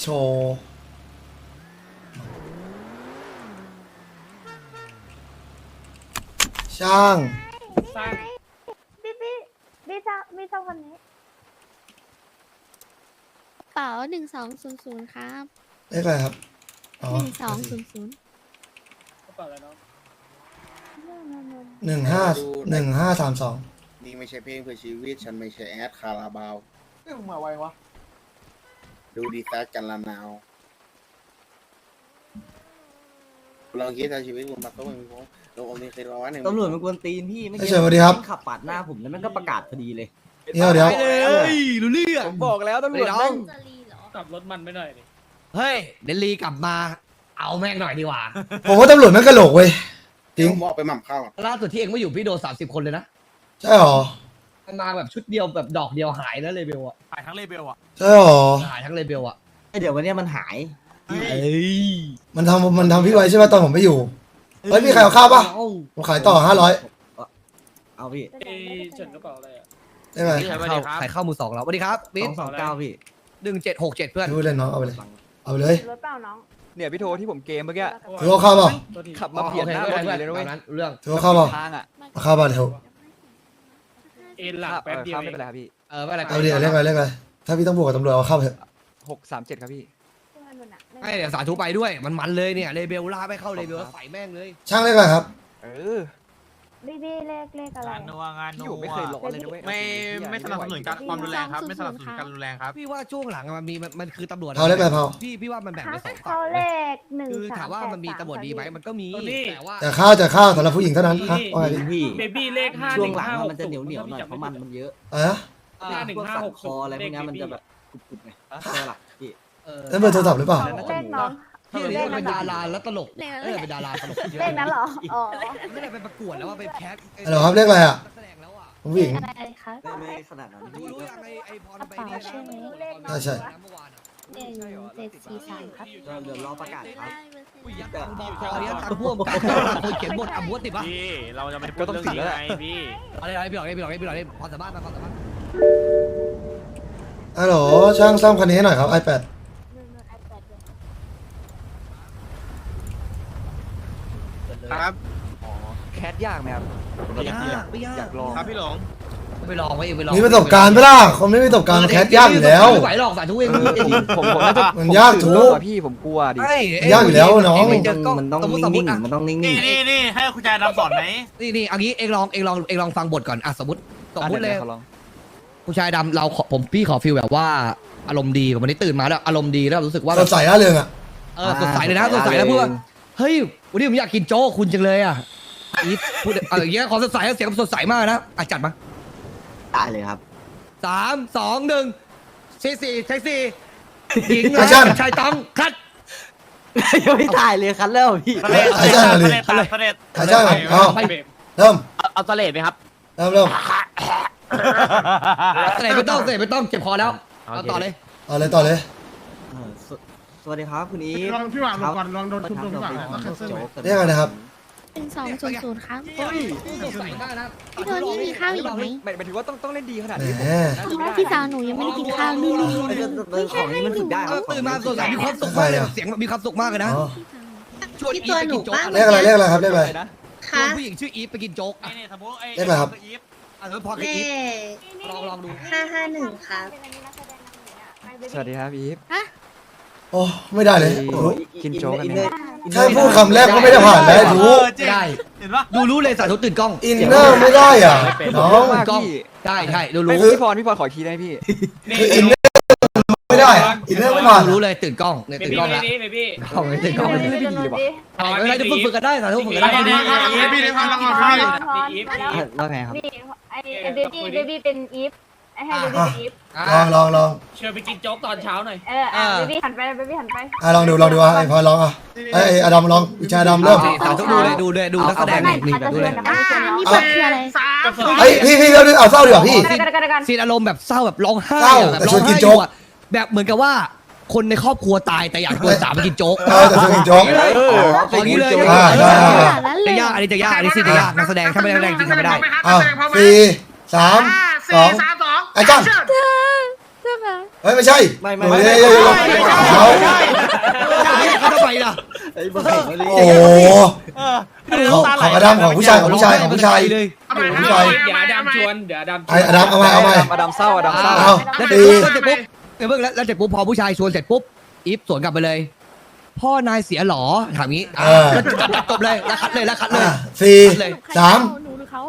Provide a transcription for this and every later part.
อิดหรอโชว์ช่างพี่พี่พี่เจ้าพี่เจ้าคนนี้เป๋าหนึ่งสองศูนย์ศูนย์ครับเลขอะไรครับอ๋อหนึ่งสองศูนย์ศูนย์หนึ่งห้าหนึ่งห้าสามสองนี่ไม่ใช่เพลงเพื่อชีวิต ฉันไม่ใช่แอดคาราบาวเอ้ยมึงมาไววะ ดูดีแซกกันละนาวลองคิดถ้าชีวิตคุณมาต้องมีผมลงอมนี่เคยร้อยหนึ่งตำรวจมันกวนตีนพี่ไม่เฮ้ยเชิญสวัสดีครับ ขับปาดหน้าผมแล้วมันก็ประกาศพอดีเลย เดี๋ยวเดี๋ยวยรู้เรื่องผมบอกแล้วตำรวจแม่งกลับรถมันไปหน่อยดิเฮ้ยเดลลีกลับมา เอาแม่งหน่อยดีกว่า ผมว่าตำรวจแม่งกระโหลกเว้ยจริงผมบอกไปหม่ำข้าวอะล่าสุดที่เองไม่อยู่พี่โดนสามสิบคนเลยนะ ใช่หรอ มันมาแบบชุดเดียวแบบดอกเดียวหายนะเลเบลอะถ่ายทั้งเลเบลอะใช่หรอ หายทั้งเลเบลอะเดี๋ยววันเนี้ยมันหายเอ้ยมันทำมันทำพี่ไว้ใช่ไหมตอนผมไม่อยู่ เฮ้ยมีใครเอาข้าวปะเอ้าผมขายต่อห้าร้อยเอาพี่เอ้ยเฉินกระเป๋าอะไรอะ ได้ไหมใครเข้าใครเข้ามือสองแล้วสวัสดีครับสบิ๊องสองเก้าพี่หนึ่งเจ็ดหกเจ็ดเพื่อนพูดเล่นน้องเอาไปเลย เอาไปเลย รถเปล่าน้องเนี่ยพี่โทที่ผมเกมเมื่อกี้ถือว่าเข้าเปล่าตัวทีขับมาเปลี่ยนหน้าโอพเคอดีไม่เลยเป็นนะไรเว้ยตามนั้นเรื่องถือว่าเข้าเปล่าทางอะเอาเข้ามาเถอะ เอ็นหลังแป๊บเดียวข้ามเอไม่งเป็นไรครับพี่เออไม่เป็นไรเอาเดี๋ยวเรียกอะไรเรียกอะไรถ้าพี่ต้องบวกกับตำรวจเอาเข้าไปเถอะหกสามเจ็ดครับพี่ไอ้เดี๋ยวสาธุไปด้วย มันมันเลยเนี่ยเลเบลล่าไม่เข้าเลเบลแล้วใส่แม่งเลย ช่างเรียกอะไรครับ เออ พี่พี่เลขเลขอะไรงานนัวงานพี่นัอยู่วไม่เคยร้อนเลยนะเว้ยไม่ไม่สนับสนุนการความรุนแรงครับไม่สนับสนุนการรุนแรงครับ พี่ว่าช่วงหลังอะมันมีมันมันคือตำรวจเผาเรียกอะไรเผาพี่พี่ว่ามันแบ่งเป็นสองฝั่เขางเลเลยขหนึ่งคือสามถามว่ามันมีตำรวจดีไหมมันก็มีแต่ว่า แต่ข้าวแต่ข้าวสำหรับผู้หญิงเท่านั้นฮะว่าไงดิพี่เบบี้เลขห้าช่หวงนึ่งหลังห้าอะหกมันจะเหนียวเหนียวๆหน่อยเพราะมันมันเยอะอะไรนะห้าหนึ่งพวกห้าสันหกคออะไรพวกเนี้ยมันจะแบบกรุบๆไงตัวหลักพี่ เออนั่นเบอร์โทรศัพท์หรือเปล่าเลขน้อง พี่นี่เป็นดาราแล้วตลกเออเป็นดาราตลกเยอะเลขนั้นเหรอ อ๋อไม่ได้ไปประกวดแล้วว่าไปแคสฮัลโหลครับเรียกอะไรอะนักแสดงแล้วอะผู้หญิงอะไรคะไม่ไม่ขนาดนั้นรู้พี่รู้ยังไงไอพรไปนี่กระเป๋าชื่อนี้ใช่ใช่เมื่อวานอะหนึ่งเจ็ดสี่สามครับเดี๋ยวเดี๋ยวรอประกาศครับอุ้ยยักษ์ตังบอกคอยักษ์ตังพ่วงกันคนเขียนบทอะบทติดปะพี่เราจะไม่พูก็ดต้องเรื่องติดนี้แล้วแหละไงพี่อะไรอะไรพี่หลอกพี่หลอกพี่หลอกความสามารถมาความสามารถฮัลโหลช่างซ่อมคันนี้ให้หน่อยครับ iPad ครับ แคสยากไหมครับไม่ยากไม่ยากอยากลองครับพี่หลงไปลองไว้ไปลองมีประสบการณ์ไหมล่ะคนไม่มีประสบการณ์มันแคสยากอยู่แล้วไม่ไหวหรอกสาธุเองผมผมน่าจะมันยากถูกกพี่ผมกลัวดิยากอยู่แล้วน้องไม่เจอมันกล้องมันต้องสมมตินิ่สมมติงอะๆมันต้องนิ่งนี่นี่นี่ให้คุณชายดำสอนไหมนี่นี่อันนี้เองลองเองลองเองลองฟังบทก่อนอะสมมติสมมติเลยขอลองผู้ชายดำเราขอผมพี่ขอฟีลแบบว่าอารมณ์ดีกับวันนี้ตื่นมาแล้วอารมณ์ดีแล้วรู้สึกว่าสดใสร่าเริงอะเออสดใสเลยนะสดใสแล้วเพื่อเฮ้ยวันนี้ผมอยากกินโจ๊กคุณจังเลยอะ อีฟพูดเอออย่างเงี้ยขอสดใสเสียงสดใสมากนะอะจัดมาๆได้เลยครับ สามสองหนึ่งสี่สี่แท็กซี่หญิงแอคชั่นชายต้องคัดยังไม่ถ่ายเลยคันแล้วพี่เสด็จใช่ใช่เลยเสด็จเสด็จใช่ใช่เอาไปเริ่มเอาสเลดไหมครับ เริ่มเริ่มเสน่ห์ไม่ต้องเสน่ห์ไม่ต้องเจ็บคอแล้วเอาต่อเลยเอาเลยต่อเลยเออสวสวัสดีครับคุณอีฟลองพี่หวานลงก่อนลองโดนมาทุบลงทำพี่หเราวานเป็นต้องแคนเซิลโจ๊ไหมกกัน เรียกอะไรนะครับ หนึ่งสองศูนย์ศูนย์ครับสดใสมากนะพี่โทนี่มีข้าวอีกไหมหมายหมายถึงว่าต้องต้องเล่นดีขนาดแหนี้ผมมน่าจะเพไม่ราะได้พี่สาวหนูยังไม่ได้กินข้าวนี่นี่เออเออของนี้มันฝึกได้คเอรัอบตื่นมาสดใสมีความสุขมากเลยเสียงมีความสุขมากเลยนะอ๋อชวนอีฟไปกินโจ๊กเรียกอะไรเรียกอะไรครับเรียกอะไร นะชวนผู้หญิงชื่ออีฟไปกินโจ๊กอะนี่นี่สมมติไอ้เรียกอะไรครับอีฟอะแล้วพอกับอีฟลองลองดูห้าห้าหนึ่งครับ สวัสดีครับอีฟโอ้ไม่ได้เลยโอ้โอ้ยกินโจ๊กกันไหม แค่พูดคำแรกก็ไม่ได้ผ่านแล้วเอดูอจริงได้เห็นปะดูรู้เลยสาธุตื่นกล้องอินเนอร์ไม่ได้อะน้องมากกล้องพี่ได้ใช่ดูไม่รู้พี่พรพี่พรขออีกทีได้ไหมพี่คืออินเนอร์ไม่ได้อะอินเนอร์ไม่ผ่านรู้เลยตื่นกล้องเนี่ยเบตื่นบี้กล้องเบแล้วบี้เบบี้กล้องเลยตื่นกล้องเลยไม่ได้ดีเลยวะเอาไม่ได้ฝึกฝึกกันได้สาธุฝึกกันได้ดีพี่พี่พี่พาลงก่อนพี่อีฟอะว่าไงครับนี่ไอเบบี้เบบี้เป็นอีฟ ไอให้เบบี้เป็นอีฟลองลองลองเชิญไปกินโจ๊กตอนเช้าหน่อย เอออะเบบี้หันไปเบบี้หันไป อะลองดูลองดูอะไอ้พอลองอะไอ้ไอ้อดัมลองวิชาอดัมเริ่มสาธุดูเลยดูเลยดูนักแสดงไม่นี่อาจจะดูเพื่เลอนยแต่ไม่เพื่อนน้องนี่บทคืออะไรไอ้ยพี่พี่เริ่มเอาเศร้าดีกว่าพี่ กันกันกันกันซีนอารมณ์แบบเศร้าแบบร้องไห้เศร้าอะแบบแต่ร้ชอวนงกิไห้นอโจ๊ก ยู่อะแบบเหมือนกับว่าคนในครอบครัวตายแต่อยากชวนสาวไปกินโจ๊กเออแต่ชวนกินโจ๊กเอออย่างนี้เลยอ่าได้ ขนาดนั้นเลจะยยากอันนี้จะยากอันนี้ซีนจะยากนักแสดงถ้าไม่ได้นักแสดงจริงทำไม่ได้อ้าวสี่สามสอง สามสองไอ้จ้างเจ้าค่ะเฮ้ยไม่ใช่ไม่ไม่เฮ้ไม่ยไม่เฮ้ยเฮ้ยไม่เขาเขาทำไมล่ะไอ้บอกไม่ได้โอ้โหของของอดัมของผู้ชายของผู้ชายของผู้ชายเลยผู้ชายเดี๋ยวอดัมชวนเดี๋ยวอดัมชไอ้วนอดัมเอามาเอามาอดัมเศร้าอดัมเศร้าเอาแล้วเสตีร็จปุ๊บแล้วเสร็จปุ๊บเออเพิ่งแล้วแล้วเสร็จปุ๊บพอผู้ชายชวนเสร็จปุ๊บอีฟสวนกลับไปเลย พ่อนายเสียหรอถามงี้อะแล้วจบเลยแล้วคัดเลยแล้วคัดเลยอะสี่สามหนูหรือเขา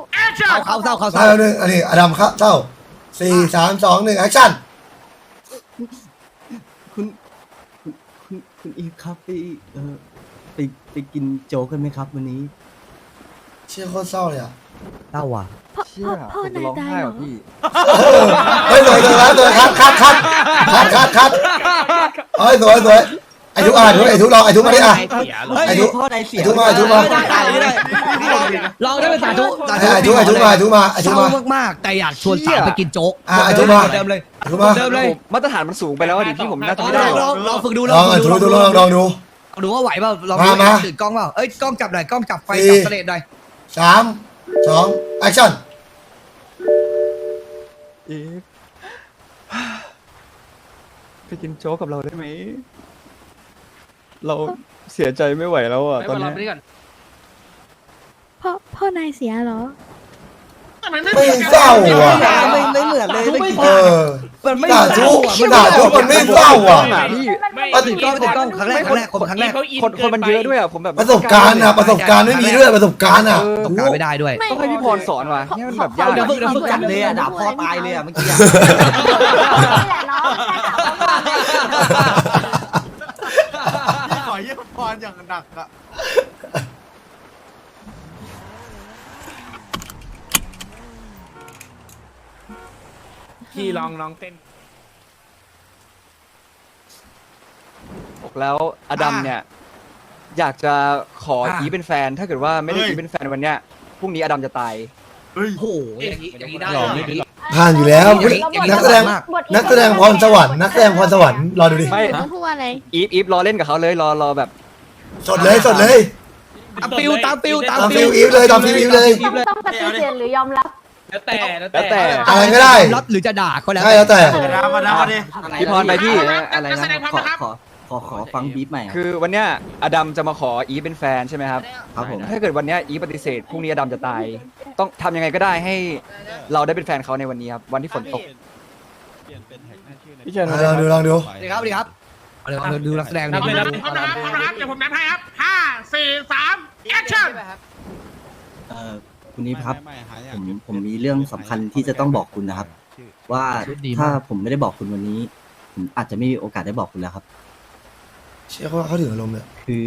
เขาเขาเศร้าเขาเศเศร้าร้าหนึ่งอันนี้อดัมครับเศร้า สี่สามสองหนึ่งแอคชั่นคุณคุณคุณคุณอีฟครับไปเออไปไปกินโจ๊กกันไหมครับวันนี้เชี่ยโคตรเศร้าเลยอะเศร้าว่ะพ่อเชี่พ่อยพ่อผมจะนายร้องตายไห้เหรอว่ะพี่ เฮ้ยสวยสวยแล้วสวยคัดคัดคัดคัดคัดคัดเฮ้ยสวยสวย ไอ้ทุกอะไอ้ทุกไอ้ทุกลองไอ้ทุกมาดิอะไอ้ทุกพ่อใดเสียไอ้ทุกมาไอ้ทุกมา ได้ได้ได้ลองได้เป็นสาธุสาธุไอ้ทุกไอ้ทุกมาไอ้ทุกมาไอ้เศทุกร้ามามากๆแต่อยากชวนสาวไปกินโจ๊กอะไอ้ทุกมาเดิมเลยไอ้ทุกมาเดิมเลยมาตรฐานมันสูงไปแล้วอะดิพี่ผมน่าจะลไม่อได้งลองลองฝึกดูลองไอ้ทุกทุกลองลองดูลองดูว่าไหวเปล่าลองมามาตื่นกล้องเปล่าเอ้ยกล้องจับหน่อยกล้องจับไฟสี่ จับเสลดหน่อยสามสองแอคชั่นอีฟไปกินโจ๊กกับเราได้ไหม เราเสียใจไม่ไหวแล้วอะไปตอนรอนี้ไปนี่ก่อนพ่อพ่อนายเสียเหรอ ไม่เศร้าอะไม่ไม่เหมือนเลยไม่เออมันไม่ด่าทุกด่าทุกมันไม่เศร้าอะพี่ไม่ตื่นกล้องตื่นกล้องครั้งแรกครั้งแรกคนครั้งแรกเขาอิคนคนมันเยอะด้วยอะผมแบบประสบการณ์อะประสบการณ์ไม่มีด้วยประสบการณ์อะต้องการไม่ได้ด้วย ต้องให้พี่พรสอนว่ะเนี่ยมันแบบยากเดี๋ยวฝึกเดี๋ยวฝึกจัดเลยอะด่าพ่อตายเลยอะเมื่อกี้อะนี่แหละน้องแค่ถามว่าข อเยี่ยมพรอย่างหนักอะพี่ลองลองเต้นบอกแล้วอดัมเนี่ย อยากจะขออะ อีฟเป็นแฟน ถ้าเกิดว่าไม่ได้อีฟเป็นแฟนวันเนี้ยพรุ่งนี้อดัมจะตาย เฮ้ย โอ้โหอย่างนี้อย่างนี้ได้หล่อไม่ดีผ่านอยู่แล้วอย่างนี้นักแสดงบทนักแสดงพรสวรรค์นักแสดงพรสวรรค์รอดูดิ ไม่หนูต้องพูดว่าอะไร อีฟอีฟรอเล่นกับเขาเลยรอรอแบบ สดเลยสดเลย ตามฟิวตามฟิวตามตามฟิฟิวลอีฟเลยตามฟิลอีฟเลย ต้องต้องปฏิเสธหรือยอมรับ แล้วแต่แล้วแล้วแต่แต่อะไรก็ได้รับหรือจะด่าก็แล้วใช่แล้วแต่มาแล้วมาแล้วมาดิอะไรพี่พรไปพี่อะไรนะขอขอขอขอฟังบีทใหม่อะคือวันเนี้ยอดัมจะมาขออีฟเป็นแฟนใช่ไหมครับครับผมถ้าเกิดวันเนี้ยอีฟปฏิเสธพรุ่งนี้อดัมจะตาย ต้องทำยังไงก็ได้ให้เราได้เป็นแฟนเขาในวันนี้ครับวันที่ฝนตกพี่เชิญอะลองดูลองดูสวัสดีครับสวัสดีครับ เอาเดี๋ยวเอาดูนักแสดงนับเลยนับพร้อมนะครับพร้อมนะครับเดี๋ยวผมนับให้ครับห้าสี่สามแอคชั่นเอ่อคุณอีฟครับผมผมมีเรื่องสำคัญที่จะต้องบอกคุณนะครับ ว่าถ้าผมไม่ได้บอกคุณวันนี้ ผมอาจจะไม่มีโอกาสได้บอกคุณแล้วครับ เชื่อว่าเขาถึงอารมณ์เลยคือ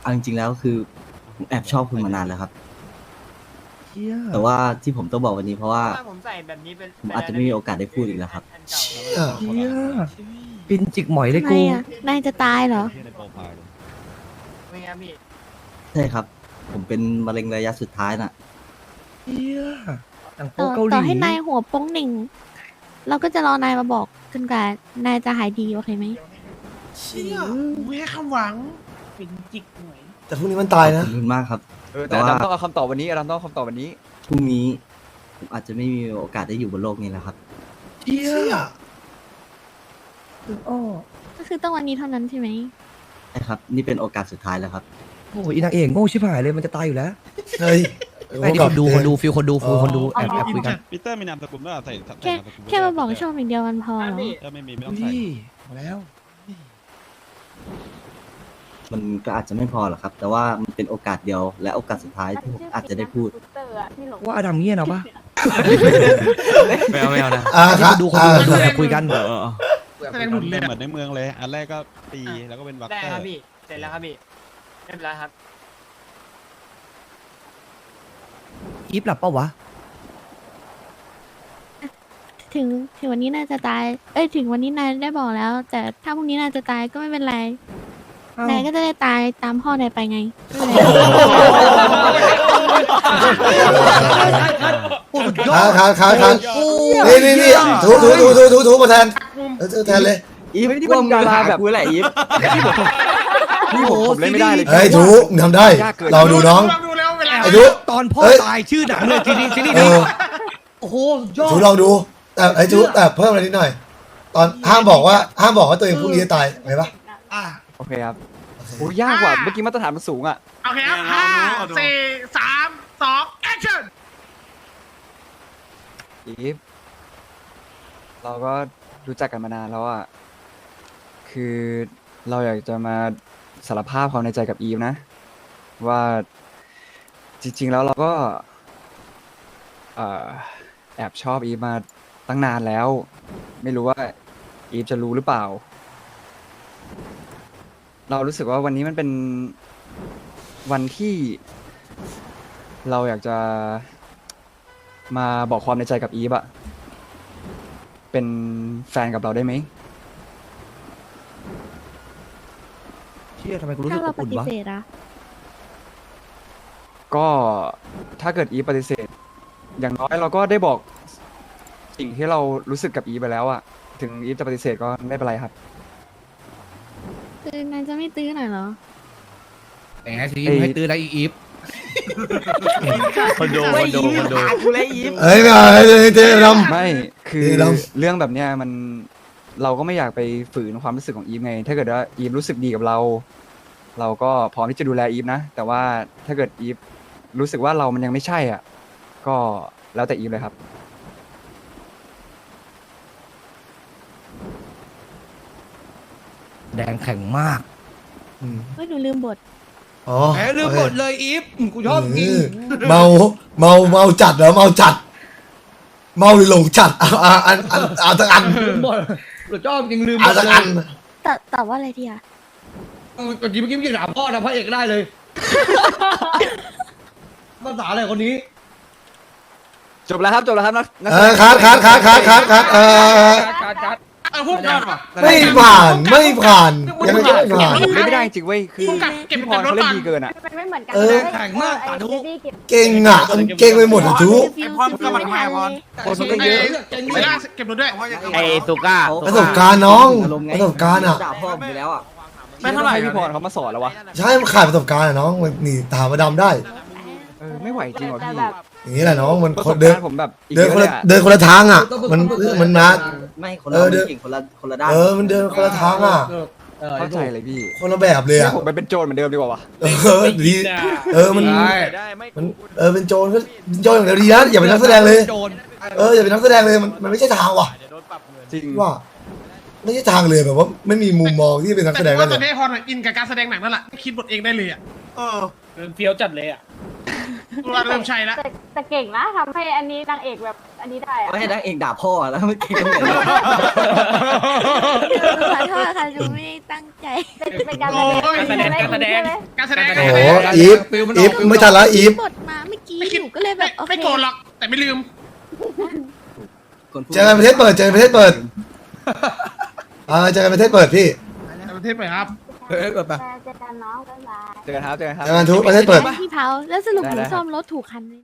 เอาจริงๆแล้วคือผมแอบชอบคุณมานานแล้วครับแต่ว่าที่ผมต้องบอกวันนี้เพราะว่าผมใส่แบบนี้เป็นผมอาจจะไม่มีโอกาสได้พูดอีกแล้วครับ เชี่ยเฮีย ปินจิกหมอยเลยทำไมกู อะนายจะตายเหรอไม่งั้นพี่ใช่ครับ ผมเป็นมะเร็งระยะสุดท้ายน่ะ เฮียต่างโปต่อเกาหต่อลีให้นายหัวโป้งหนึ่ง เราก็จะรอนายมาบอกจนกว่านายจะหายดีโอเคไหมเชี่ยอุ้ยให้คำหวังเป็นจิกหน่อยแต่พรุ่งนี้มันตายขนะ อบคุณมากครับ เออแต่อดัมต้องเอาคำตอบวันนี้อดัมต้องเอาคำตอบวันนี้ พรุ่งนี้ ผมอาจจะไม่มีโอกาสได้อยู่บนโลกนี้แล้วครับเฮีย อ้อก็คือต้องวันนี้เท่านั้นใช่ไหมใช่ครับ นี่เป็นโอกาสสุดท้ายแล้วครับ โอ้ยอีนางเอกโง่ชิบหายเลยมันจะตายอยู่แล้ว เฮ้ยไอ้นี่คนดูคนดูฟิลคนดูฟิลคนดูแอบแอบคุยกันปีเตอร์มีนามสกุลด้วยเหรอใส่ใส่แค่นามสกุลแค่มาบอกชอบอย่างเดียวมันพอเหรอเออไม่มีไม่ต้องใส่นี่มาแล้ว มันก็อาจจะไม่พอหรอกครับ แต่ว่ามันเป็นโอกาสเดียว และโอกาสสุดท้ายที่ผมอาจจะได้พูดว่าอดัมเงี้ยเนาะปะไม่เอาไม่เอานะอ่าอันคนี้รับคนดูคนอ่าดูคนดูแอบคุยกันเออเออ แสดงหลุดเลยเหมือนในเมืองเลย อันแรกก็ตีแล้วก็เป็นวัคได้เตอครับร์พี่ เสร็จแล้วครับพี่เรียบร้อยครับ อีฟหลับเปล่าวะ ถึงถึงวันนี้นายจะตาย เอ้ยถึงวันนี้นายได้บอกแล้ว แต่ถ้าพรุ่งนี้นายจะตายก็ไม่เป็นไรอ้าวนายก็จะได้ตายตามพ่อนายไปไงไม่เป็นไรโอ้สุดยอครับดครับครับครับโอ้นี่นี่นี่ถูถูถูถูถูถูมาแทน เออแทนเลย อีฟเฮ้ยนี่ว่ามันดาราหาแบบกูแหละอีฟพี่ผมผมเล่นไม่ได้เลยเฮ้ยถูมึงทำได้ เราดูน้ององดูแล้วเวลาไอ้ทุตอนพ่อตายชื่อหนังเลยซีรีส์ซีรีส์เอนี้อโอ้โหยอดถูลองดู แต่ไอ้ถูแต่เพิ่มอะไรนิดหน่อย ตอนห้ามบอกว่าห้ามบอกว่าตัวเองพรุ่งนี้จะตายไหมปะอะโอเคครับโอ้ยากกว่าเมื่อกี้มาตรฐานมันสูงอะโอเคครับห้าสี่สามสอง action อีฟเราก็ รู้จักกันมานานแล้วอะ คือเราอยากจะมาสารภาพความในใจกับอีฟนะ ว่าจริง ๆ แล้วเราก็เอ่อแอบชอบอีฟมาตั้งนานแล้ว ไม่รู้ว่าอีฟจะรู้หรือเปล่า เรารู้สึกว่าวันนี้มันเป็นวันที่เราอยากจะมาบอกความในใจกับอีฟอะ เป็นแฟนกับเราได้ไหมเชี่ยทำไมกูรู้สึถ้ากเราอบปอุ่นฏิวะ เสธอะก็ถ้าเกิดอีฟปฏิเสธ อย่างน้อยเราก็ได้บอกสิ่งที่เรารู้สึกกับอีฟไปแล้วอะถึงอีฟจะปฏิเสธก็ไม่เป็นไรครับ คือนายจะไม่ตื้อหน่อยเหรอแหมทีมให้ตื้อนะอีอีฟ คนดูคนดูคนดูกูเลยอีฟเอ้ยไม่เอาเอ้ยเจ๊ดำ ไม่คือเดี๋ยวเรื่องแบบเนี้ยมันเราก็ไม่อยากไปฝืนความรู้สึกของอีฟไง ถ้าเกิดว่าอีฟรู้สึกดีกับเรา เราก็พร้อมที่จะดูแลอีฟนะ แต่ว่าถ้าเกิดอีฟรู้สึกว่าเรามันยังไม่ใช่อะ ก็แล้วแต่อีฟเลยครับ แดงแข็งมากอืมเฮ้ยหนูลืมบท อ๋อแหมลืมหมดเลยอีฟอืมกูชอบจริงเมาเมาเมาจัดเหรอเมาจัด เมาหรือหลงจัดเอาเอาเอาเอาเอาทั้งอันลืมหมดกูชอบจริงลืมหมเอาดทั้งเลอัยนแต่แต่ว่าอะไรดีอะอืมเมื่อกี้เมื่อกี้ยังถามพ่อนะพระเอกได้เลยภาษาอะไรคนนี้จบแล้วครับจบแล้วครับนักนักเออคัดคัดคัดคัดคัดคัดเออ การการ เออพูดก่อนว่ะ ไม่ผ่านไม่ผ่านยังไงก็ไม่ผ่าน เล่นไม่ได้จริงเว้ยคือพุ่งกลับเก็บพี่พเก็รบรถเขาเล่นก่อนดีเกินอะมันไม่เหมือนกันเออนะแข็งมากไอ้สาธุเจดี้เก็บเก่งอะมันเก่งไปหมดอะทุกฟิลไอ้พรฟิลกำลังไม่ทันมาพรเลยคนมันก็เยอะเก่งไม่ดีได้เก็บรถด้วยไอ้สุก้าประสบการณ์น้องประสบการณ์อะด่าพ่อผมไปแล้วอะไม่เท่าไหร่พี่พรเขามาสอนแล้ววะใช่มันขาดประสบการณ์อะน้องมันนี่ถามมาดำได้เออไม่ไหวจริงว่ะพี่อย่างนี้แหละน้องมันประคสนบเดินการณ์ผมแบบอีกเดินเยคนอะเลละยอะเดินคนละทางอะ มันมันมา ไม่คนเอเราอเดี๋ยว เก่งคนละคนละด้านเออมันเดินคนละทางอะเออเข้าใจเลยพี่คนละแบบเลยอะผมไปเป็นโจรเหมือนเดิมดีกว่าวะ เออดีเออมันใช่มันเออเป็นโจรก็เป็นโจรอย่างเดียวดีนะอย่าเป็นนักแสดงเลย โจรเอออย่าเป็นนักแสดงเลยมันมันไม่ใช่ทางว่ะจริงว่า ไม่ใช่ทางเลยแบบว่าไม่มีมุมมองที่เป็นนักแสดแต่งได้ว่าเลตอยนนี้พรอินกับการแสดงหนังนั่นแหละคิดบทเองได้เลยอะเออเฟี้ยวจัดเลยอะ ตัวเริ่มใช่แล้วแต่แต่เก่งนะทำให้อันนี้นางเอกแบบอันนี้ได้อะไม่ให้นางเอกด่าพ่อแล้วไม่เก่งตรงไหนขอโทษค่ะหนูไม่ได้ตั้งใจ เป็นเป็นการแสดงการแสดง การแสดงโอ้การโหแสดงอีฟอีฟไม่ทันละอีฟบทมาเมื่อกี้ไม่คิดหนูก็เลยแบบโอเคไม่โกรธหรอกแต่ไม่ลืม เจอกันประเทศเปิดเจอกันประเทศเปิดอ่าเจอกันประเทศเปิดพี่ ประเทศไปครับ เออเกิดไปเจอกันน้องบ๊ายบาย เจอกันครับเจอกันครับเจอกันทุกประเทศเปิด พี่เผาแล้วสรุปหนูได้ๆซ่อมรถถูกคันไหม